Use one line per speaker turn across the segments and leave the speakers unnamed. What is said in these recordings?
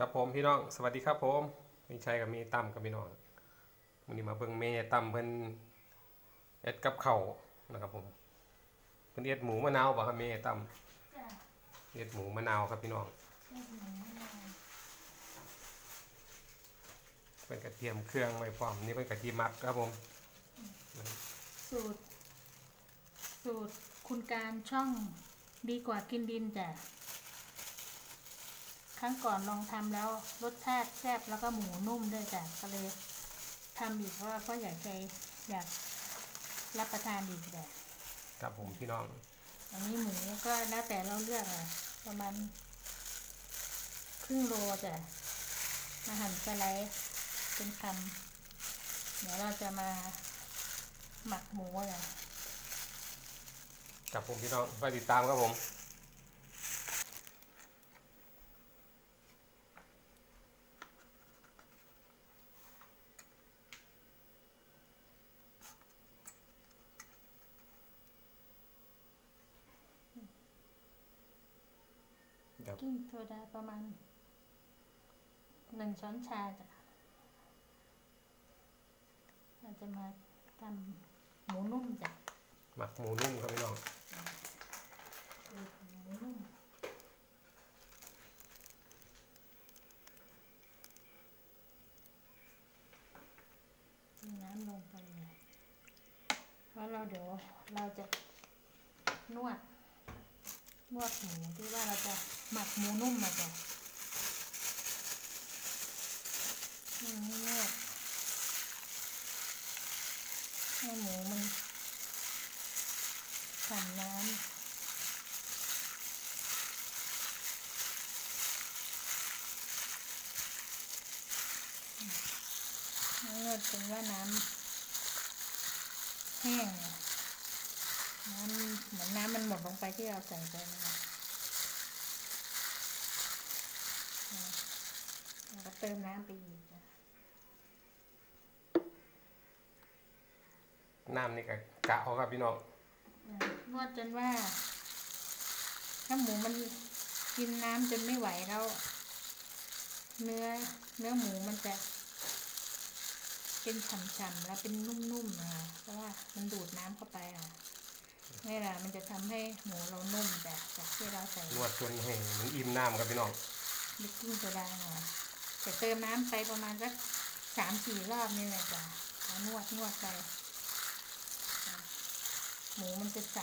ครับผมพี่น้องสวัสดีครับผมมีชัยกับมีตั้มกับพี่น้องวันนี้มาเบิ่งเมย์ตั้มเพิ่นเอ็ดกับเข้านะครับผมเพิ่นเอ็ดหมูมะนาวบ่ครับเมย์ตั้มเอ็ดหมูมะนาวครับพี่น้อง
เส้น
กระเทียมเครื่องไว้พร้อมนี่เพิ่นกระเทียมมัดครับผม
สูตร สูตรคุณการช่องดีกว่ากินดินจ้ะ รั้งก่อนลองทำแล้วรสชาติแซ่บแล้วก็หมูนุ่มด้วยจ้ะก็เลยทำอีกเพราะว่าเพราะอยากใจอยากรับประทานอีกจ้ะ
ครับผมพี่น้อง
อันนี้หมูก็แล้วแต่เราเลือกอะประมาณครึ่งโลจ้ะมาหั่นสไลด์เป็นคำเดี๋ยวเราจะมาหมักหมูจ้ะ
ครับผมพี่น้องไปติดตามครับผม ครับ
กิ้งโซดาประมาณหนึ่งช้อนชาจ้ะเราจะมาทำหมูนุ่มจ้ะ
หมักหมูนุ่มครับพี่น้อง
สูตรหมูนุ่มมีน้ำลงไปเลยเพราะเราเดี๋ยวเราจะนวด นวดหมูที่ว่าเราจะหมักหมูนุ่มมาจ้ะอืมนวดให้หมูมันฉ่ำน้ำนี่เราเป็นว่าน้ำแห้งเนี่ยน้ำเหมือนน้ำมันหมดลงไปที่เราใส่ไปนะคะอ่าแล้วก็เติมน้ำไปอีกนะ
น้ำนี่ก็กะเอาครับพี่น้อง
อ่านวดจนว่า ถ้าหมูมันกินน้ำจนไม่ไหวแล้ว เนื้อเนื้อหมูมันจะ เป็นฉ่ำๆแล้วเป็นนุ่มๆนะคะเพราะว่ามันดูดน้ำเข้าไปอะ นี่แหละมันจะทำให้หมูเรานุ่มแบบจากที่เราใส่
นวดจนให้มันอิ่มน้ำครับพี่น้อง
เบกกิ้งโซดาค่ะจะเติมน้ำไปประมาณสักสามสี่รอบนี่แหละจ้ะแล้วนวดนวดไปอะหมูมันจะใส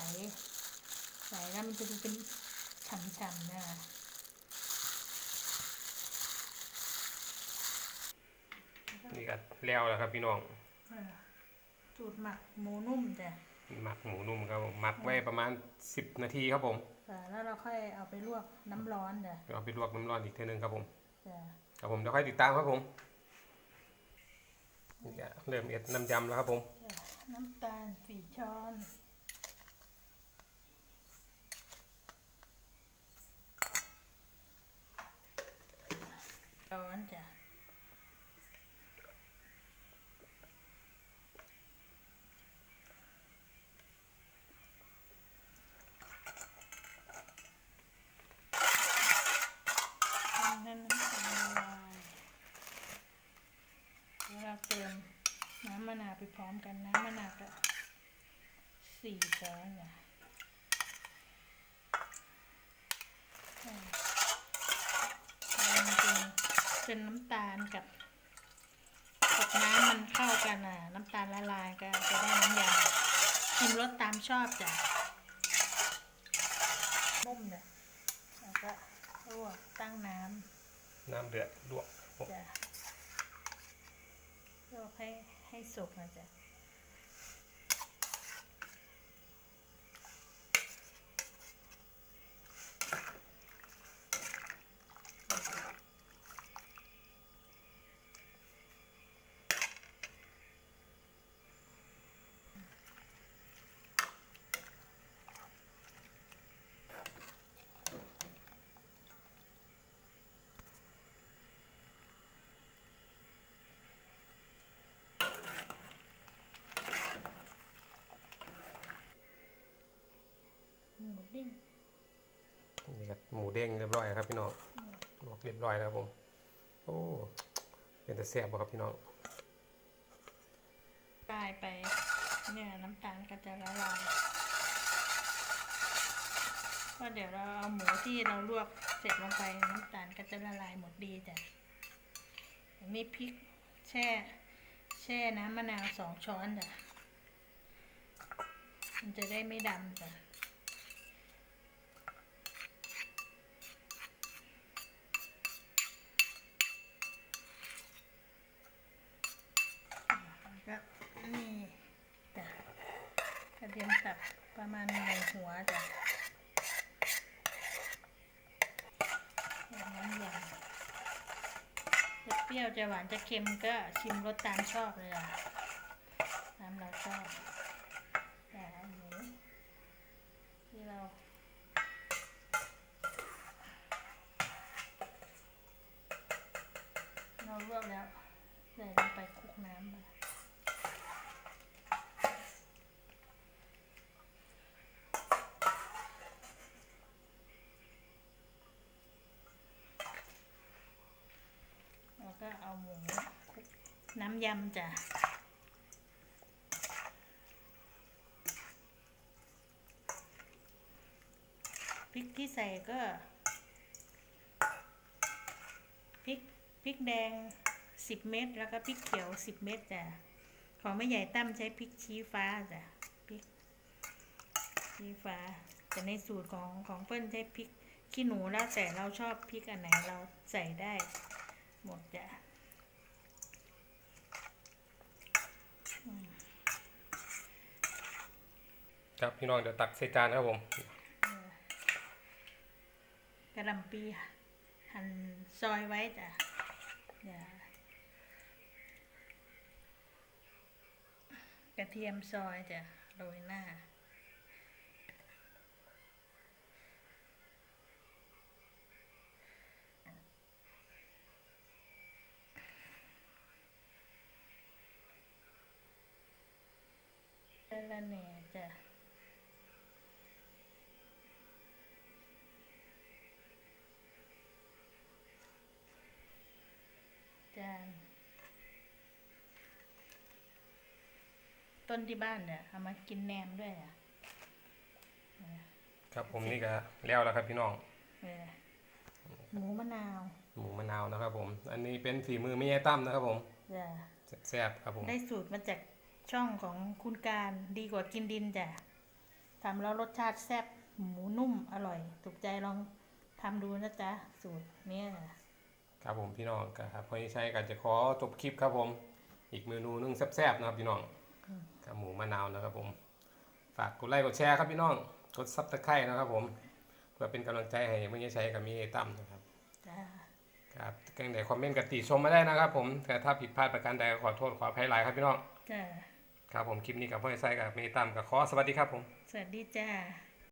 ใสแล้วมันจะดูเป็นฉ่ำๆนะคะ
นี่ก็แล้วแล้วครับพี่น้อง
อ่าสูตรหมักหมูนุ่มจ้ะ
หมักหมูนุ่มครับผมหมักไว้ประมาณ10นาทีครับผม
ค่ะแล้วเราค่อยเอาไปลวกน้ำร้อนจ้ะ
เอาไปลวกน้ำร้อนอีกเทีนึงครับผม
จ้ะ
ครับผมเดี๋ยวค่อยติดตามครับผมนี่ก็เริ่มเอ็ดน้ำยำแล้วครับผม
จ้ะน้ำตาลสี่ช้อน ร้อนจ้ะนั่นน้ำตาลละลายแล้วเราเติมน้ำมะนาวไป พร้อมกันน้ำมะนาวก็สี่ช้อนจ้ะอ่าเราจนจนน้ำตาลกับกับน้ำมันเข้ากันอะ น้ำตาลละลายก็จะได้น้ำยาชิมรสตามชอบจ้ะนุ่มจ้ะแล้วก็ลวกตั้งน้ำ
น้ำเดือดลวกผม
จ้ะลวกให้ ให้ นี่
ก็หมูเด้งเรียบร้อยครับพี่น้องลวกเรียบร้อยแล้วครับผม โอ้เป็นแต่แซ่บครับพี่น้อง
ตายไปเนี่ยน้ำตาลก็จะละลายเพราะเดี๋ยวเราเอาหมูที่เราลวกเสร็จลงไปน้ำตาลก็จะละลายหมดดีจ้ะนนี้พริกแช่ แช่น้ำมะนาวสองช้อนจ้ะมันจะได้ไม่ดำจ้ะ แล้วก็นี่จ้ะกระเทียมสับ ประมาณหนึ่งหัวจ้ะอย่างนั้นอย่างจะเปรี้ยวจะหวานจะเค็มก็ชิมรสตามชอบเลยอะตามเราชอบแต่อันหมูที่เราเราลวกแล้วใส่ลงไปคลุกน้ำมาแล้ว ก็เอาหมูคลุกน้ำยำจ้ะพริกที่ใส่ก็พริกพริกแดงสิบเม็ดแล้วก็พริกเขียวสิบเม็ดจ้ะของไม่ใหญ่ตั้มใช้พริกชี้ฟ้าจ้ะพริกชี้ฟ้าแต่ในสูตรของของเปิ้ลใช้พริกขี้หนูแล้วแต่เราชอบพริกอันไหนเราใส่ได้ หมดจ้ะ
ครับพี่น้องเดี๋ยวตักใส่จานนะครับผม
กระหลำปีหั่นซอยไว้จ้ะอย่ากระเทียมซอยจ้ะโรยหน้า สะระแหน่จ้ะจานต้นที่บ้านเนี่ยเอามากินแหนมด้วยอะ
ครับผมนี่ก็แล้วแล้วครับพี่น้อง
เออหมูมะนาว
หมูมะนาวนะครับผม อันนี้เป็นฝีมือไม่ใช่ตั้มนะครับผม
จ้ะ
แซ่บๆครับผม
ได้สูตรมาจาก ช่องของคุณการดีกว่ากินดินจ้ะทำแล้วรสชาติแซ่บหมูนุ่มอร่อย ถูกใจลองทำดูนะจ๊ะ สูตรเนี้ยจ้ะ
ครับผมพี่น้องครับพอนี้ใช้กันจะขอจบคลิปครับผม อีกเมนูหนึงแซ่บๆนะครับพี่น้องกับหมูมะนาวนะครับผม ฝากกดไลค์กดแชร์ครับพี่น้องกดซับสไครต์นะครับผมเพื่อเป็นกำลังใจให้ไม่ใช่ใช้กับมีตั้มนะครับ
จ้ะ
ครับกังไหนคอมเมนต์กับติชมมาได้นะครับผมแต่ถ้าผิดพลาดประการใดก็ขอโทษขออภัยหลายครับพี่น้อง
จ้ะ
ครับผมคลิปนี้กับพ่อไอ้ไส้กับเมตั้มกับคอสวัสดีครับผม
สวัสดีจ้า